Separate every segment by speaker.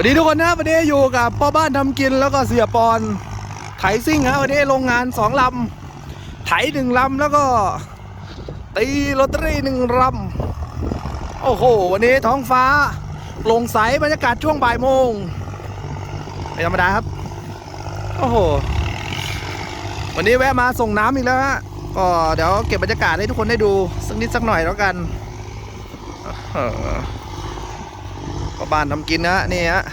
Speaker 1: วัสดีทุกคนนะวันนี้อยู่กับพ่อบ้านทำกินแล้วก็เสียปอนไถซิ่งฮะวันนี้โรงงานสองลำไถหนึ่งลำแล้วก็ ตีลอตเตอรี่หนึ่งลำโอ้โหวันนี้ท้องฟ้าโปร่งใสบรรยากาศช่วงบ่ายโมงไม่ธรรมดาครับ โอ้โห วันนี้แวะมาส่งน้ำอีกแล้วฮะก็เดี๋ยวเก็บบรรยากาศให้ทุกคนได้ดูสักนิดสักหน่อยแล้วกันเออ ก็บ้านทำกินนะนี่ฮะ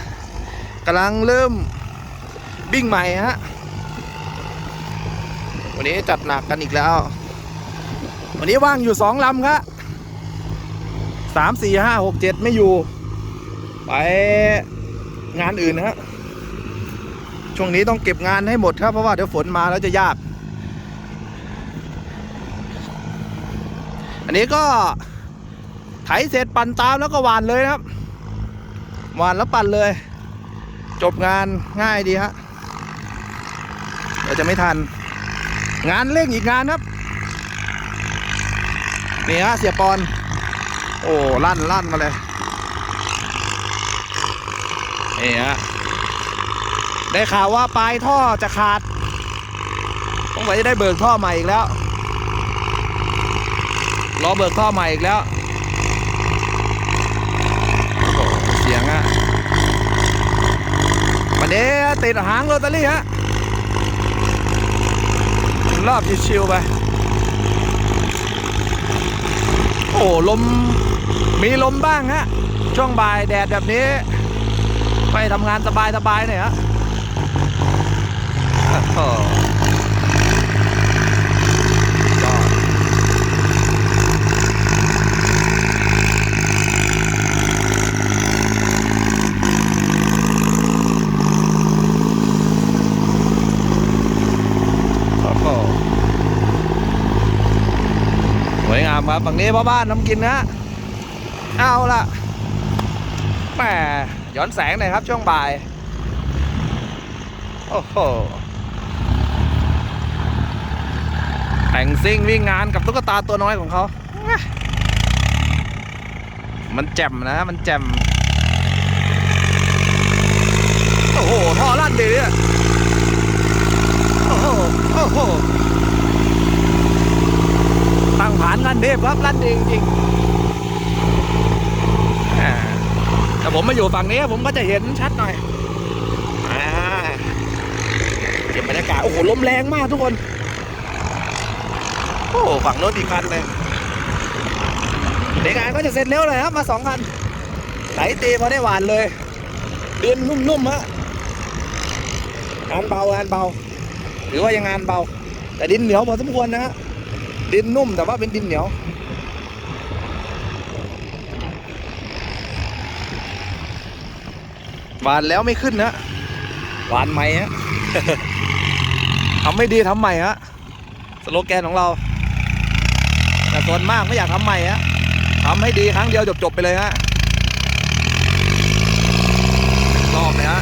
Speaker 1: กำลังเริ่มบิ้งใหม่ฮะวันนี้จัดหนักกันอีกแล้ว วันนี้ว่างอยู่สองลำครับสามสี่ห้าหกเจ็ดไม่อยู่ ไปงานอื่นนะฮะช่วงนี้ต้องเก็บงานให้หมดครับ เพราะว่าเดี๋ยวฝนมาแล้วจะยาก อันนี้ก็ไถเสร็จปั่นตามแล้วก็หวานเลยครับ หวานแล้วปั่นเลย จบงานง่ายดีฮะเดี๋ยวจะไม่ทัน งานเร่งอีกงานครับนี่ฮะเสียปอน โอ้ลั่นลั่นมาเลยนี่ฮะได้ข่าวว่าปลายท่อจะขาดต้องไปได้เบิกท่อใหม่อีกแล้วรอเบิกท่อใหม่อีกแล้ว โอ้โหเสียงอะวันนี้ ติดหางโรตารี่ฮะรอบชิวๆไป โอ้ลม มีลมบ้างฮะ ช่วงบ่ายแดดแบบนี้ ไปทำงานสบายๆหน่อยฮะโอ้โหยอด โอ้โหสวยงามครับฝั่งนี้พ่อบ้านน้ำกินนะเอาละแหมย้อนแสงหน่อยครับช่วงบ่าย โอ้โหแต่งซิ่งวิ่งงานกับตุ๊กตาตัวน้อยของเขา มันแจ่มนะ มันแจ่ม โอ้โหท่อลั่นดีเนี่ย โอ้โห โอ้โห ตั้ง ผานกันเทพครับลั่นดีจริงๆแต่ผมมาอยู่ฝั่งนี้ผมก็จะเห็นชัดหน่อยเก็บบรรยากาศ โอ้โห ลมแรงมากทุกคน โอ้ฝั่งโน้นอีกคันเลยเด็กงานก็จะเสร็จเร็วเลยครับ มาสองคันไหลตีพอได้หวานเลยเดินนุ่มๆฮะงานเบางานเบา หรือว่ายังงานเบา แต่ดินเหนียวพอสมควรนะฮะ ดินนุ่มแต่ว่าเป็นดินเหนียว หวานแล้วไม่ขึ้นนะหวานใหม่ฮะทำไม่ดีทำใหม่ฮะสโลแกนของเรา แต่ส่วนมากไม่อยากทำใหม่ฮะทำให้ดีครั้งเดียวจบๆไปเลยฮะรอบเลยฮะ